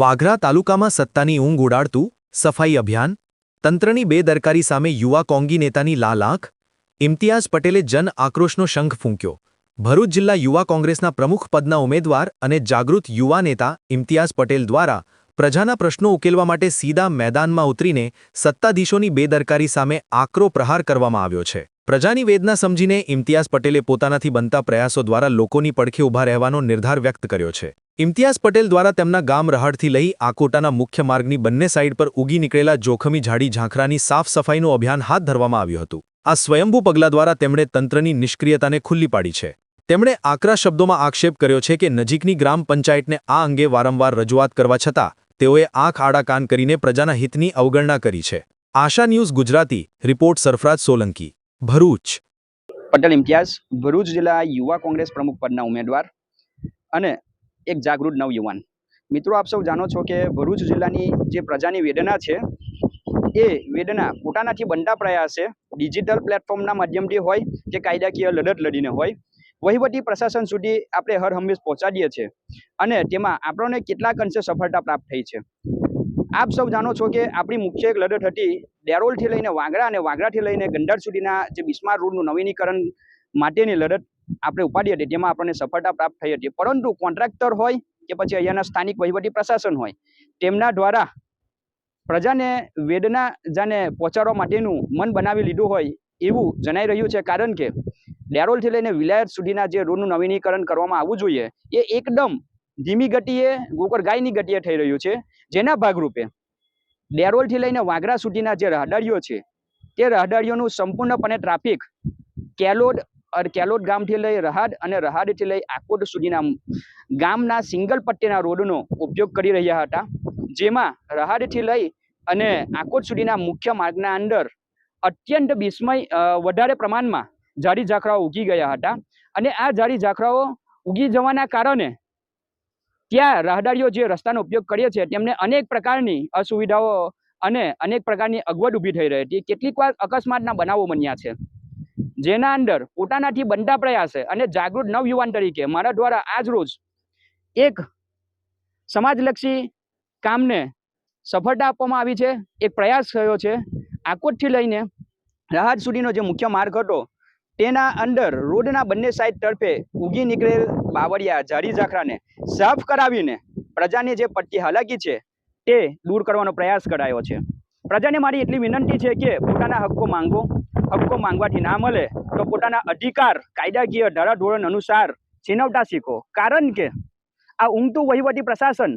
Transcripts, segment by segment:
વાઘરા તાલુકામાં સત્તાની ઊંઘ ઉડાડતું સફાઈ અભિયાન, તંત્રની બેદરકારી સામે યુવા કોંગી નેતાની લાલ આંખ, ઇમ્તિયાઝ પટેલે જન આક્રોશનો શંખ ફૂંક્યો. ભરૂચ જિલ્લા યુવા કોંગ્રેસના પ્રમુખ પદના ઉમેદવાર અને જાગૃત યુવા નેતા ઇમ્તિયાઝ પટેલ દ્વારા પ્રજાના પ્રશ્નો ઉકેલવા માટે સીધા મેદાનમાં ઉતરીને સત્તાધીશોની બેદરકારી સામે આકરો પ્રહાર કરવામાં આવ્યો છે. પ્રજાની વેદના સમજીને ઇમ્તિયાઝ પટેલે પોતાનાથી બનતા પ્રયાસો દ્વારા લોકોની પડખે ઊભા રહેવાનો નિર્ધાર વ્યક્ત કર્યો છે. ઇમ્તિયાઝ પટેલ દ્વારા તેમના ગામ રહાડથી લઈ આકોટાના મુખ્ય માર્ગની બંને સાઇડ પર ઉગી નીકળેલા જોખમી ઝાડી ઝાંખરાની સાફ સફાઈનું અભિયાન હાથ ધરવામાં આવ્યું હતું. આ સ્વયંભૂ પગલા દ્વારા તેમણે તંત્રની નિષ્ક્રિયતાને ખુલ્લી પાડી છે. તેમણે આકરા શબ્દોમાં આક્ષેપ કર્યો છે કે નજીકની ગ્રામ પંચાયતને આ અંગે વારંવાર રજૂઆત કરવા છતાં, તેઓએ આંખ આડા કાન કરીને પ્રજાના હિતની અવગણના કરી છે. Asha news Gujarati, report Sarfaraz Solanki. Bharuch. Patel Imtiyaz, Bharuch જિલ્લા યુવા કોંગ્રેસ પ્રમુખ પદના ઉમેદવાર અને એક જાગૃત નવયુવાન. મિત્રો, આપ સૌ જાણો છો કે ભરૂચ જિલ્લાની જે પ્રજાની વેદના છે, એ વેદના પોતાનાથી બનતા પ્રયાસે ડિજિટલ પ્લેટફોર્મના માધ્યમથી હોય કે કાયદાકીય લડત લડીને હોય, વહીવટી પ્રશાસન સુધી આપણે હર હંમેશ પહોંચાડીએ છીએ અને તેમાં આપણને કેટલાક અંશે સફળતા પ્રાપ્ત થઈ છે. આપ સૌ જાણો છો કે આપણી મુખ્ય એક લડત હતી ડેરોલથી લઈને વાગડા અને વાગડાથી લઈને ગંડાર સુધીના જે બિસ્માર રોડનું નવીનીકરણ માટેની લડત આપણે ઉપાડી હતી તેમાં આપણને સફળતા પ્રાપ્ત થઈ હતી. પરંતુ કોન્ટ્રાક્ટર હોય કે પછી અહીંયાના સ્થાનિક વહીવટી પ્રશાસન હોય, તેમના દ્વારા પ્રજાને વેદના જાને પહોંચાડવા માટેનું મન બનાવી લીધું હોય એવું જણાઈ રહ્યું છે. કારણ કે ડેરોલથી લઈને વિલાયત સુધીના જે રોડનું નવીનીકરણ કરવામાં આવવું જોઈએ, એ એકદમ ધીમી ગતિએ ગોકળ ગાયની ગતિએ થઈ રહ્યું છે. જેના ભાગરૂપે ડેરોલથી લઈને વાગરા સુધીના જે રહદારીઓ છે, તે રહદારીઓનું સંપૂર્ણપણે ટ્રાફિક કેલોડ કેલોડ ગામથી લઈ રહાડ અને રહાડથી લઈ આકોટ સુધીના ગામના સિંગલ પટ્ટીના રોડનો ઉપયોગ કરી રહ્યા હતા. જેમાં રહાડથી લઈ અને આકોટ સુધીના મુખ્ય માર્ગના અંદર અત્યંત વિસ્મય વધારે પ્રમાણમાં ઝાડી ઝાખરાઓ ઉગી ગયા હતા. અને આ ઝાડી ઝાખરાઓ ઉગી જવાના કારણે ત્યાં રાહદારીઓ જે રસ્તાનો ઉપયોગ કરીએ છીએ તેમને અનેક પ્રકારની અસુવિધાઓ અને અનેક પ્રકારની અગવડ ઊભી થઈ રહી હતી. કેટલીક વાર અકસ્માતના બનાવો બન્યા છે. જેના અંદર પોતાનાથી બનતા પ્રયાસે અને જાગૃત નવયુવાન તરીકે મારા દ્વારા આજ રોજ એક સમાજલક્ષી કામને સફળતા આપવામાં આવી છે. એક પ્રયાસ થયો છે. આકોટથી લઈને રાહત સુધીનો જે મુખ્ય માર્ગ હતો, તેના અંદર રોડના બંને સાઈડ તરફે ઉગી નીકળેલ બાવળિયા, ઝાડી ઝાખરાને સાફ કરાવીને પ્રજાની જે પટ્ટી હાલાકી છે, તે દૂર કરવાનો પ્રયાસ કરાયો છે. પ્રજાને મારી એટલી વિનંતી છે કે પોતાના હક્કો માંગો. હક્કો માંગવાથી ના મળે તો પોતાના અધિકાર, કાયદાકીય ધારાધોરણ અનુસાર છીનવતા શીખો. કારણ કે આ ઊંઘતું વહીવટી પ્રશાસન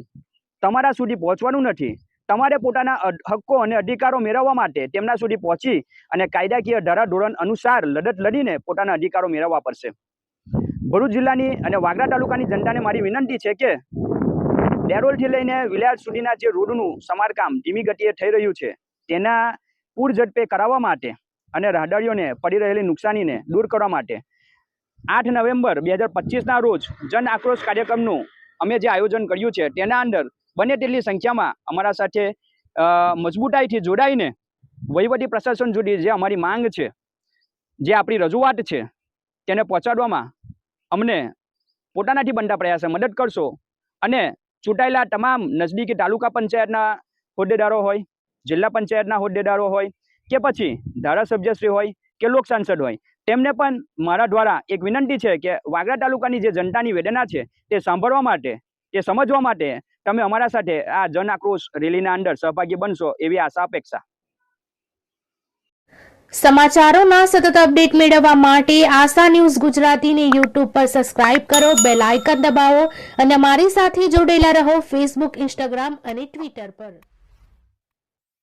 તમારા સુધી પહોંચવાનું નથી. તમારે પોતાના હક્કો અને અધિકારો મેળવવા માટે તેમના સુધી પહોંચી અને કાયદાકીય ધારાધોરણ અનુસાર લડત લડીને પોતાના અધિકારો મેળવવા પડશે. ભરૂચ જિલ્લાની અને વાગરા તાલુકાની જનતાને મારી વિનંતી છે કે ડેરોલથી લઈને વિલાયત સુધીના જે રોડનું સમારકામ ધીમી ગતિએ થઈ રહ્યું છે, તેના પૂર ઝડપે કરાવવા માટે અને રાહદારીઓને પડી રહેલી નુકસાનીને દૂર કરવા માટે. આઠ નવેમ્બર બે હજાર પચીસના રોજ જન આક્રોશ કાર્યક્રમનું અમે જે આયોજન કર્યું છે તેના અંદર બને તેટલી સંખ્યામાં અમારા સાથે મજબૂતાઈથી જોડાઈને વહીવટી પ્રશાસન સુધી જે અમારી માંગ છે, જે આપણી રજૂઆત છે, તેને પહોંચાડવામાં અમને પોતાનાથી બનતા પ્રયાસે મદદ કરશો અને ચૂંટાયેલા તમામ નજદીકી તાલુકા પંચાયતના હોદ્દેદારો હોય, જિલ્લા પંચાયતના હોદ્દેદારો હોય કે પછી ધારાસભ્યશ્રી હોય કે લોક સાંસદ હોય, તેમને પણ મારા દ્વારા એક વિનંતી છે કે વાગરા તાલુકાની જે જનતાની વેદના છે તે સાંભળવા માટે, તે સમજવા માટે તમે અમારા સાથે આ જન આક્રોશ રેલીના અંદર સહભાગી બનશો એવી આશા અપેક્ષા. સમાચારોના સતત અપડેટ મેળવવા માટે આશા ન્યૂઝ ગુજરાતીને યુટ્યુબ પર સબસ્ક્રાઇબ કરો, બેલ આઇકન દબાવો અને અમારી સાથે જોડેલા રહો ફેસબુક, ઇન્સ્ટાગ્રામ અને ટ્વિટર પર.